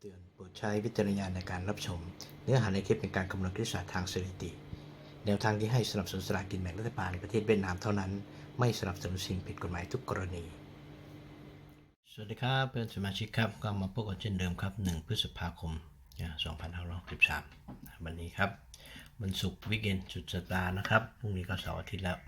เตือนโปรดใช้วิจารณญาณในการรับชม เนื้อหาในคลิปเป็นการคำนวณคณิตศาสตร์ทางสถิติ แนวทางที่ให้สนับสนุนสลากกินแบ่งรัฐบาลในประเทศเวียดนามเท่านั้น ไม่สนับสนุนสิ่งผิดกฎหมายทุกกรณี สวัสดีครับเพื่อนสมาชิกครับก็มาพบกันเช่นเดิมครับ 1 พฤษภาคม 2563 วันนี้ครับวันศุกร์วิกเอนสุดสัปดาห์นะครับพรุ่งนี้ก็เสาร์อาทิตย์แล้ว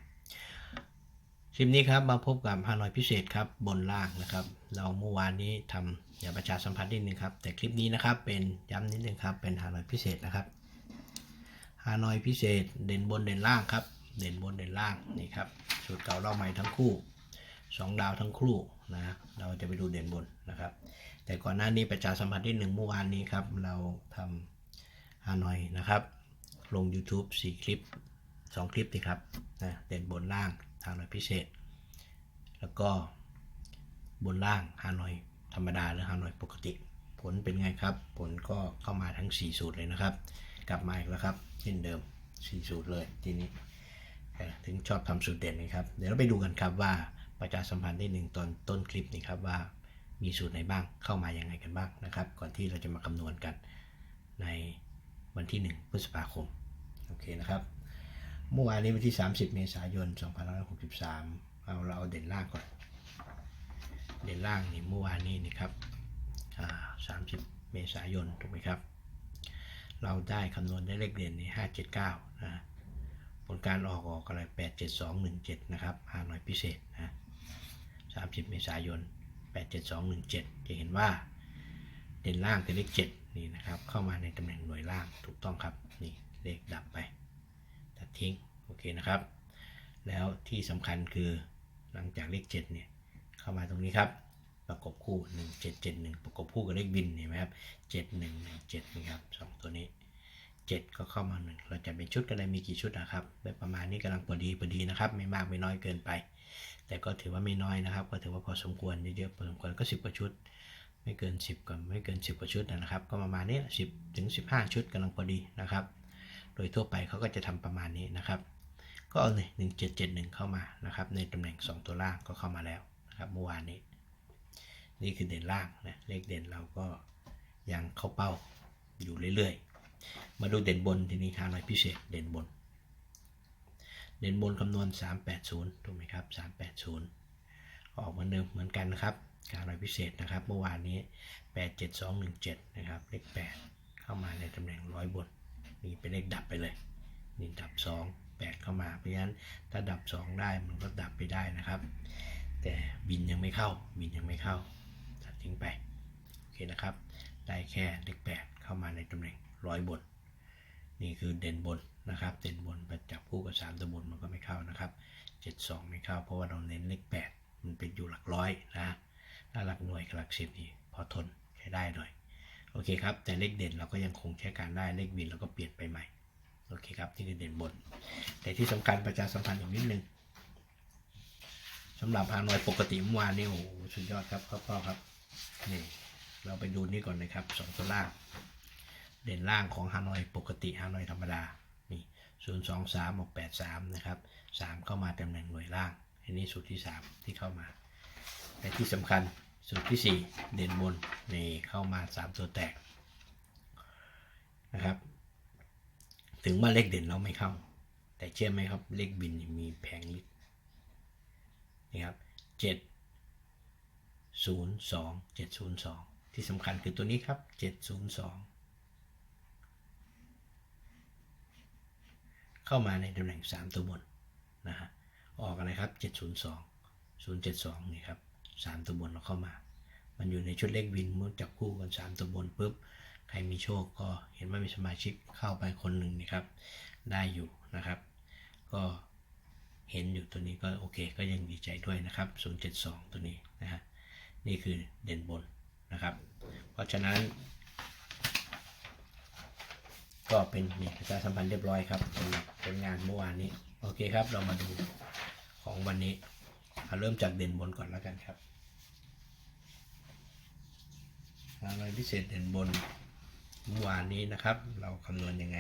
คลิปนี้ครับมาพบกับฮานอยพิเศษครับบนล่างนะครับ เราเมื่อวานนี้ทำอย่าประชาสัมพันธ์นิดนึงครับ แต่คลิปนี้นะครับเป็นย้ำนิดนึงครับเป็นฮานอยพิเศษนะครับฮานอยพิเศษเด่นบนเด่นล่างครับ เด่นบนเด่นล่างนี่ครับสูตรเก่าเล่าใหม่ทั้งคู่สองดาวทั้งคู่นะเราจะไปดูเด่นบนนะครับ แต่ก่อนหน้านี้ประชาสัมพันธ์ที่หนึ่งเมื่อวานนี้ครับเราทำฮานอยนะครับ ลง YouTube 4 คลิป 2 คลิปดีครับนะเด่นบนล่าง ฮานอยพิเศษ แล้วก็บนล่างฮานอยธรรมดาหรือฮานอยปกติ ผลเป็นไงครับ ผลก็เข้ามาทั้ง 4 สูตรเลยนะครับ กลับมาอีกแล้วครับเช่นเดิม 4 สูตรเลยทีนี้ถึงชอบทำสูตรเด่นนะครับ เดี๋ยวเราไปดูกันครับว่าประชาสัมพันธ์ที่หนึ่งตอนต้นคลิปนี้ครับว่ามีสูตรไหนบ้างเข้ามาอย่างไงกันบ้างนะครับ ก่อนที่เราจะมาคำนวณกันในวันที่ 1 พฤษภาคม โอเคนะครับ เมื่อวานนี้วันที่ 30 เมษายน 2563 เอาเราเอาเด่นล่างก่อน เด่นล่างนี่เมื่อวานนี้นี่ครับ30 เมษายนถูกไหมครับ เราได้คำนวณได้เลขเด่นนี่579 นะ ผลการออกออกอะไร 87217 นะครับหาหน่อยพิเศษนะ30 เมษายน 87217 จะเห็นว่าเด่นล่างเป็นเลข 7 นี่นะครับ เข้ามาในตำแหน่งหน่วยล่างถูกต้องครับ นี่เลขดับไป ตัดทิ้งโอเคนะครับ แล้วที่สำคัญคือหลังจากเลข7เนี่ยเข้ามาตรงนี้ครับประกบคู่ 1771 ประกบคู่กับเลขบินเห็นไหมครับ7117นี่ครับสองตัวนี้ 7 ก็เข้ามาหนึ่งเราจะเป็นชุดกันเลยมีกี่ชุดนะครับแบบประมาณนี้กำลังพอดีพอดีนะครับ ไม่มากไม่น้อยเกินไป แต่ก็ถือว่าไม่น้อยนะครับ ก็ถือว่าพอสมควรเยอะๆพอสมควรก็ 10กว่าชุด ไม่เกิน 10ก็ไม่เกิน 10กว่าชุดนะครับ ก็ประมาณนี้10ถึง15 ชุดกำลังพอดีนะครับ โดยทั่วไปเขาก็จะทำประมาณนี้นะครับ ก็เอาหนึ่งเจ็ดเจ็ดหนึ่งเข้ามานะครับ ในตำแหน่ง 2 ตัวล่างก็เข้ามาแล้วนะครับเมื่อวานนี้ นี่คือเด่นล่างนะเลขเด่นเราก็ยังเข้าเป้าอยู่เรื่อยๆ มาดูเด่นบนทีนี้ทางหน่อยพิเศษเด่นบน เด่นบนคำนวณ 380 ถูกไหมครับ 380 ออกเหมือนเดิมเหมือนกันนะครับการหน่อยพิเศษนะครับ เมื่อวานนี้ 87217 นะครับ เลข 8 เข้ามาในตำแหน่งร้อยบน นี่เป็นเลขดับไปเลย นี่ดับ 2 8 เข้ามา เพราะฉะนั้นถ้าดับ 2 ได้มันก็ดับไปได้นะครับ แต่บินยังไม่เข้า บินยังไม่เข้า ตัดทิ้งไป โอเคนะครับ ได้แค่เลข8เข้ามาในตำแหน่งร้อยบน นี่คือเด่นบนนะครับ เด่นบนไปจับคู่กับ 3ตัวบนมันก็ไม่เข้านะครับ 72 ไม่เข้า เพราะว่าเราเน้นเลข8มันเป็นอยู่หลักร้อยนะถ้าหลักหน่วยกับหลักสิบนี่พอทนใช้ได้หน่อย โอเคครับ แต่เลขเด่นเราก็ยังคงใช้การได้เลขบินเราก็เปลี่ยนไปใหม่ โอเคครับนี่คือเด่นบน แต่ที่สำคัญประชาสัมพันธ์อีกนิดนึงสำหรับฮานอยปกติเมื่อวานนี่โอ้สุดยอดครับพ่อครับนี่เราไปดูนี่ก่อนนะครับสองตัวล่าง เด่นล่างของฮานอยปกติฮานอยธรรมดานี่ศูนย์สองสามออกแปดสามนะครับสามเข้ามาตำแหน่งหน่วยล่างอันนี้สูตรที่สามที่เข้ามา แต่ที่สำคัญ สูตรที่สี่เด่นบนนี่เข้ามาสามตัวแตกนะครับ ถึงว่าเลขเด่นเราไม่เข้า แต่เชื่อไหมครับเลขบินมีแผงลิตนี่ครับเจ็ดศูนย์สองเจ็ดศูนย์สองที่สำคัญคือตัวนี้ครับเจ็ดศูนย์สองเข้ามาในตำแหน่งสามตัวบนนะฮะออกอะไรครับเจ็ดศูนย์สองศูนย์เจ็ดสองนี่ครับ สามตัวบนเราเข้ามา มันอยู่ในชุดเลขวินเมื่อจับคู่กันสามตัวบนปุ๊บใครมีโชคก็เห็นว่ามีสมาชิกเข้าไปคนหนึ่งนี่ครับ ได้อยู่นะครับ ก็เห็นอยู่ตัวนี้ก็โอเค ก็ยังดีใจด้วยนะครับ 072 ตัวนี้นะฮะนี่คือเด่นบนนะครับ เพราะฉะนั้น ก็เป็นนี่ประชาสัมพันธ์เรียบร้อยครับสำหรับผลงานเมื่อวานนี้ โอเคครับ เรามาดูของวันนี้ เอาเริ่มจากเด่นบนก่อนแล้วกันครับอะไรพิเศษเด่นบนเมื่อวานนี้นะครับ เราคำนวณยังไง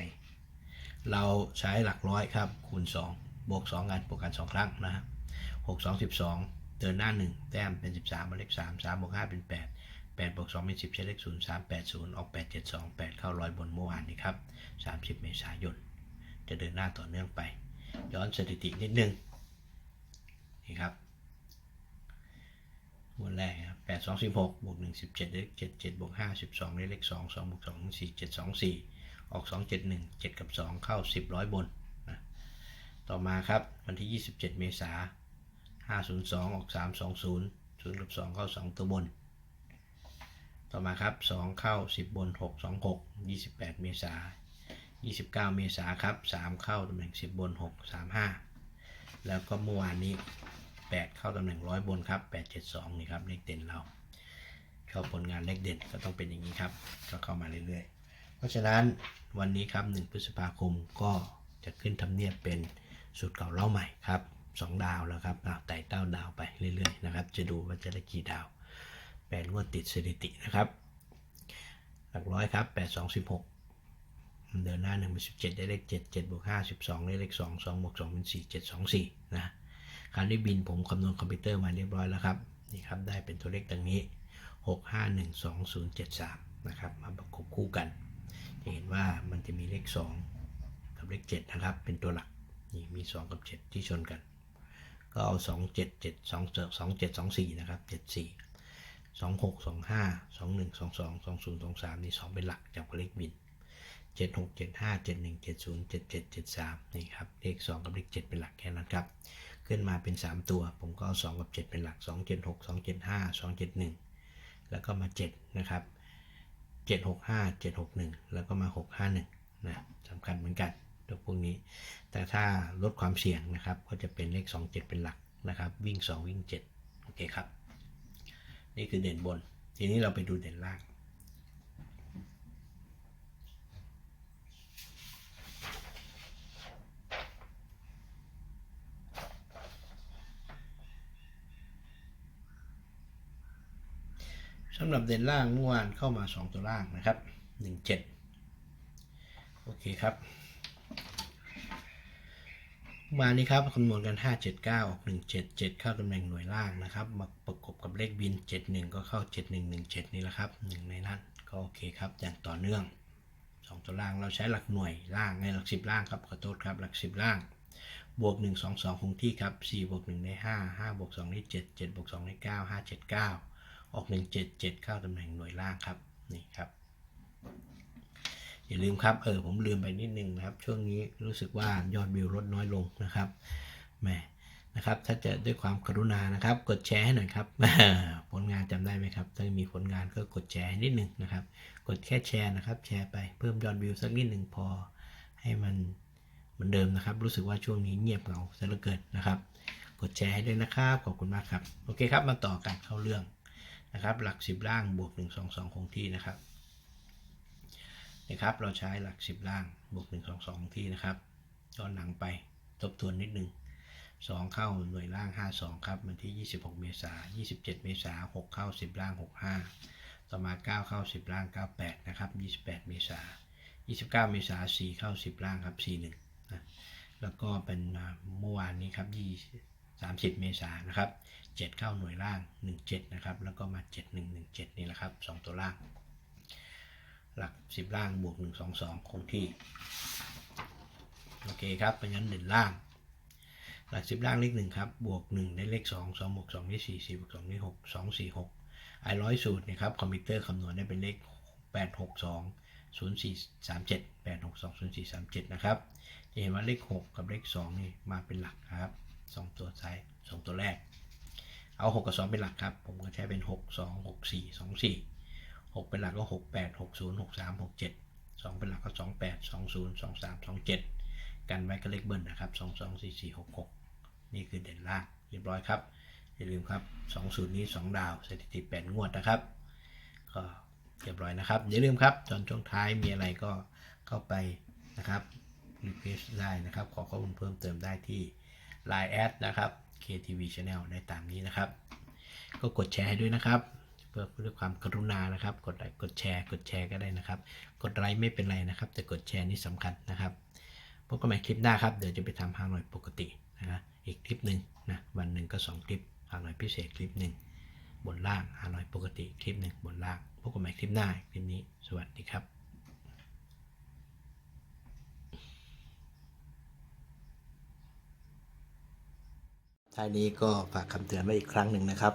เราใช้หลักร้อยครับ คูณ 2 บวก 2 กันบวกกัน 2 ครั้งนะฮะ6 2 12 เดินหน้า 1 แต้มเป็น 13มาเลข3 3บวก5เป็น8แปดบวกสองเป็นสิบใช้เลขศูนย์สามแปดศูนย์ออกแปดเจ็ดสองแปดเข้าร้อยบนเมื่อวานนี้ครับสามสิบเมษายน จะเดินหน้าต่อเนื่องไป ย้อนสถิตินิดนึง นี่ครับ วันแรกครับแปดสองสิบหกบวกหนึ่งสิบเจ็ดเลขเจ็ดเจ็ดบวกห้าสิบสองเลขสองสองบวกสองสี่เจ็ดสองสี่ออกสองเจ็ดหนึ่งเจ็ดกับสองเข้าสิบร้อยบนนะต่อมาครับวันที่ยี่สิบเจ็ดเมษาห้าศูนย์สองออกสามสองศูนย์ศูนย์กับสองเข้าสองตัวบน ต่อมาครับสองเข้าสิบบนหกสองหกยี่สิบแปดเมษา29เมษาครับ3เข้าตำแหน่ง10บน6 3 5แล้วก็เมื่อวานนี้ 8 เข้าตำแหน่ง100บนครับ 872 นี่ครับเลขเด่นเราชอบผลงานเลขเด่นก็ต้องเป็นอย่างนี้ครับ ก็เข้ามาเรื่อยๆ เพราะฉะนั้นวันนี้ครับ 1 พฤษภาคมก็จะขึ้นทำเนียบเป็นสูตรเก่าเล่าใหม่ครับ 2 ดาวแล้วครับไต่เต้าดาวไปเรื่อยๆนะครับ จะดูว่าจะได้กี่ดาว8งวดติดสถิตินะครับ หลักร้อยครับ 8 2 16เดินหน้า1เป็น17 ได้เลข7 7บวก5 12 ได้เลข2 2บวก2เป็น4 7 2 4 นะ คราวนี้บินผมคำนวณคอมพิวเตอร์มาเรียบร้อยแล้วครับนี่ครับได้เป็นตัวเลขดังนี้ 6 5 1 2 0 7 3 นะครับมาประกบคู่กัน จะเห็นว่ามันจะมีเลข 2 กับเลข 7 นะครับ เป็นตัวหลักนี่มี 2 กับ 7 ที่ชนกัน ก็เอา 2 7 7 2 2 7 2 4 นะครับ 7 4 2 6 2 5 2 1 2 2 2 0 2 3 นี่ 2 เป็นหลักจากเลขบินเจ็ดหกเจ็ดห้าเจ็ดหนึ่งเจ็ดศูนย์เจ็ดเจ็ดเจ็ดสามนี่ครับ เลขสองกับเลขเจ็ดเป็นหลักแค่นั้นครับ ขึ้นมาเป็นสามตัว ผมก็เอาสองกับเจ็ดเป็นหลักสองเจ็ดหกสองเจ็ดห้าสองเจ็ดหนึ่งแล้วก็มาเจ็ดนะครับเจ็ดหกห้าเจ็ดหกหนึ่งแล้วก็มาหกห้าหนึ่งนะสำคัญเหมือนกันตัวพวกนี้ แต่ถ้าลดความเสี่ยงนะครับ ก็จะเป็นเลขสองเจ็ดเป็นหลักนะครับ วิ่งสองวิ่งเจ็ดโอเคครับ นี่คือเด่นบน ทีนี้เราไปดูเด่นล่าง สำหรับเด่นล่างเมื่อวานเข้ามา 2 ตัวล่างนะครับ 17 โอเคครับมานี้ครับคำนวณกัน 579ออก177 เข้าตำแหน่งหน่วยล่างนะครับ มาประกบกับเลขบิน 71 ก็เข้า 7117 นี่แหละครับหนึ่งในนั้นก็โอเคครับ อย่างต่อเนื่อง 2 ตัวล่างเราใช้หลักหน่วยล่างในหลัก 10 ล่างครับขอโทษครับหลัก 10 ล่าง บวก 1 2 2 คงที่ครับ 4 บวก1ได้ 5 5 บวก2ได้ 7 7 บวก2ได้ 9 5 7 9 ออก 177 เข้าตำแหน่งหน่วยล่างครับนี่ครับ อย่าลืมครับเออผมลืมไปนิดนึงนะครับ ช่วงนี้รู้สึกว่ายอดวิวลดน้อยลงนะครับแหมนะครับถ้าจะด้วยความกรุณานะครับ กดแชร์ให้หน่อยครับผลงานจำได้ไหมครับ ถ้ามีผลงานก็กดแชร์นิดนึงนะครับ กดแค่แชร์นะครับ แชร์ไปเพิ่มยอดวิวสักนิดหนึ่งพอให้มันเหมือนเดิมนะครับ รู้สึกว่าช่วงนี้เงียบเหงาซะเหลือเกินนะครับ กดแชร์ให้ด้วยนะครับขอบคุณมากครับ โอเคครับมาต่อกันเข้าเรื่อง นะครับ หลัก 10 ล่างบวก 1 2 2 คงที่นะครับนะครับ เราใช้หลัก 10 ล่างบวก 1 2 2คงที่นะครับย้อนหลังไปทบทวนนิดนึง 2 เข้าหน่วยล่าง 52 ครับวันที่ 26 เมษายน27 เมษายน6เข้า 10 ล่าง 65 ต่อมา 9 เข้า 10 ล่าง 98 นะครับ 28 เมษายน29 เมษายน4เข้า 10 ล่างครับ 41นะแล้วก็เป็นเมื่อวานนี้ครับ20 30 เมษายนนะครับ 7 เข้าหน่วยล่าง 17 นะครับ แล้วก็มา 7117 นี่แหละครับ 2 ตัวล่าง หลัก 10 ล่างบวก 1 2 2 คงที่ โอเคครับเป็นงั้นเด่นล่าง หลัก 10 ล่างเลข1ครับ บวก 1 ได้เลข 2 2บวก2ได้4 4บวก2ได้6 2 4 6ไอร้อยสูตรนะครับคอมพิวเตอร์คำนวณได้เป็นเลข 8 6 2 0 4 3 7 8 6 2 0 4 3 7 นะครับ จะเห็นว่าเลข 6 กับเลข 2 นี่มาเป็นหลักครับ 2 ตัวซ้าย 2 ตัวแรก เอา 6 กับ 2 เป็นหลักครับ ผมก็ใช้เป็น 6 2 6 4 2 4 6 เป็นหลักก็ 6 8 6 0 6 3 6 7 2 เป็นหลักก็ 2 8 2 0 2 3 2 7 กันไว้ก็เลขเบิ้ลนะครับ 2 2 4 4 6 6 นี่คือเด่นล่างเรียบร้อยครับ อย่าลืมครับ 2 สูตรนี้ 2 ดาวสถิติ 8 งวดนะครับ ก็เรียบร้อยนะครับ อย่าลืมครับตอนช่วงท้ายมีอะไรก็เข้าไปนะครับรีเควสได้นะครับ ขอข้อมูลเพิ่มเติมได้ที่ Line แอดนะครับ KTV Channel ได้ตามนี้นะครับ ก็กดแชร์ให้ด้วยนะครับ เพื่อด้วยความกรุณานะครับ กดไลค์กดแชร์กดแชร์ก็ได้นะครับ กดไลค์ไม่เป็นไรนะครับ แต่กดแชร์นี่สำคัญนะครับพบกันใหม่คลิปหน้าครับเดี๋ยวจะไปทำฮานอยปกตินะฮะอีกคลิปหนึ่งนะวันหนึ่งก็ 2 คลิปฮานอยพิเศษคลิปหนึ่งบนล่างฮานอยปกติคลิปหนึ่งบนล่างพบกันใหม่คลิปหน้าคลิปนี้ สวัสดีครับ ท้ายนี้ก็ฝากคำเตือนไว้อีกครั้งหนึ่งนะครับ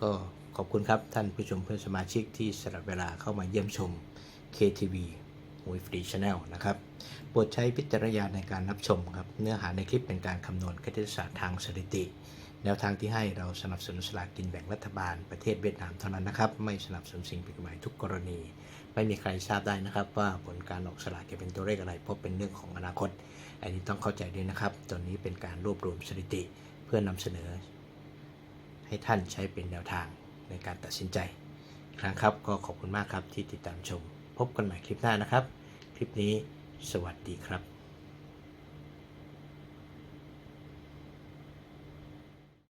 ก็ขอบคุณครับท่านผู้ชมเพื่อนสมาชิกที่สละเวลาเข้ามาเยี่ยมชม KTV มวยฟรีชาแนลนะครับโปรดใช้พิจารณญาณในการรับชมครับ เนื้อหาในคลิปเป็นการคำนวณคณิตศาสตร์ทางสถิติ แนวทางที่ให้เราสนับสนุนสลากกินแบ่งรัฐบาลประเทศเวียดนามเท่านั้นนะครับ ไม่สนับสนุนสิ่งผิดกฎหมายทุกกรณี ไม่มีใครทราบได้นะครับ ว่าผลการออกสลากจะเป็นตัวเลขอะไร เพราะเป็นเรื่องของอนาคต อันนี้ต้องเข้าใจด้วยนะครับ ตอนนี้เป็นการรวบรวมสถิติ เพื่อนำเสนอ ให้ท่านใช้เป็นแนวทางในการตัดสินใจครั้งครับก็ขอบคุณมากครับที่ติดตามชม พบกันใหม่คลิปหน้านะครับ คลิปนี้สวัสดีครับ